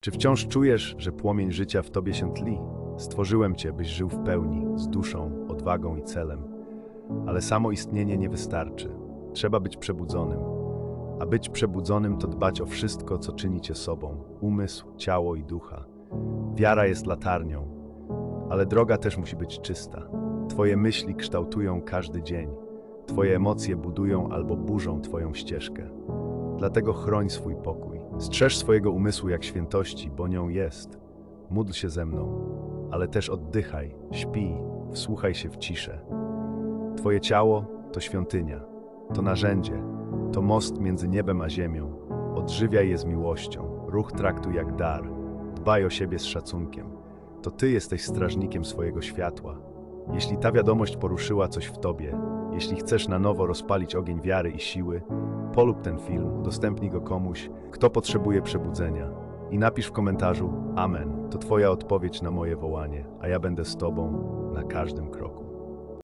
Czy wciąż czujesz, że płomień życia w tobie się tli? Stworzyłem cię, byś żył w pełni, z duszą, odwagą i celem. Ale samo istnienie nie wystarczy. Trzeba być przebudzonym. A być przebudzonym to dbać o wszystko, co czyni cię sobą umysł, ciało i ducha. Wiara jest latarnią, ale droga też musi być czysta. Twoje myśli kształtują każdy dzień. Twoje emocje budują albo burzą Twoją ścieżkę. Dlatego chroń swój pokój. Strzeż swojego umysłu jak świętości, bo nią jest. Módl się ze mną, ale też oddychaj, śpij, wsłuchaj się w ciszę. Twoje ciało to świątynia, to narzędzie, to most między niebem a ziemią. Odżywiaj je z miłością, ruch traktuj jak dar, dbaj o siebie z szacunkiem. To Ty jesteś strażnikiem swojego światła. Jeśli ta wiadomość poruszyła coś w Tobie, jeśli chcesz na nowo rozpalić ogień wiary i siły, polub ten film, udostępnij go komuś, kto potrzebuje przebudzenia. I napisz w komentarzu Amen. To Twoja odpowiedź na moje wołanie, a ja będę z Tobą na każdym kroku.